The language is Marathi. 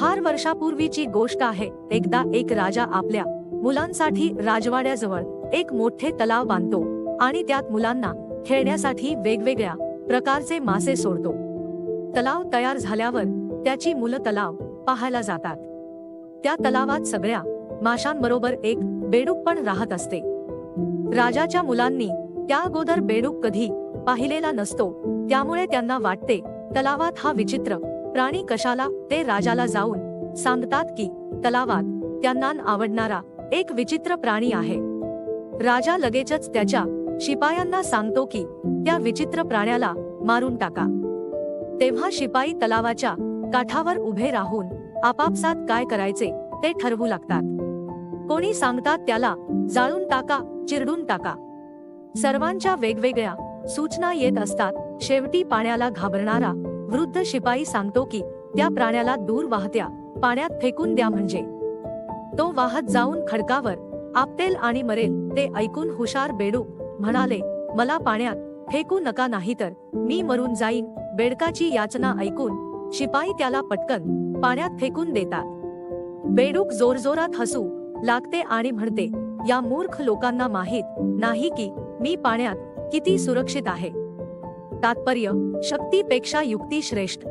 फार वर्षापूर्वीची गोष्ट आहे एकदा एक राजा आपल्या मुलांसाठी राजवाड्याजवळ एक मोठे तलाव बांधतो आणि त्यात मुलांना खेळण्यासाठी वेगवेगळ्या प्रकारचे मासे सोडतो. तलाव तयार झाल्यावर त्याची मुलं तलाव पाहायला जातात. त्या तलावात सगळ्या माशांबरोबर एक बेडूक पण राहत असते. राजाच्या मुलांनी त्या अगोदर बेडूक कधी पाहिलेला नसतो त्यामुळे त्यांना वाटते तलावात हा विचित्र प्राणी कशाला ते राजाला जाऊन सांगतात की तलावात त्यांना आवडणारा एक विचित्र प्राणी आहे. राजा लगेचच त्याच्या शिपायांना सांगतो की त्या विचित्र प्राण्याला मारून टाका. तेव्हा शिपाई तलावाच्या काठावर उभे राहून आपापसात काय करायचे ते ठरवू लागतात. कोणी सांगतात त्याला जाळून टाका चिरडून टाका. सर्वांच्या वेगवेगळ्या सूचना येत असतात शेवटी पाण्याला घाबरणारा वृद्ध शिपाई सांगतो की त्या प्राण्याला दूर वाहत्या पाण्यात फेकून द्या म्हणजे. तो वाहत जाऊन खडकावर आपटेल आणि मरेल ते ऐकून हुशार बेडूक म्हणाले मला पाण्यात फेकू नका नाहीतर मी मरून जाईन बेडकाची याचना ऐकून शिपाई त्याला पटकन पाण्यात फेकून देतात. बेडूक जोरजोरात हसू लागते आणि म्हणते या मूर्ख लोकांना माहीत नाही की मी पाण्यात किती सुरक्षित आहे. तात्पर्य शक्तीपेक्षा युक्ती श्रेष्ठ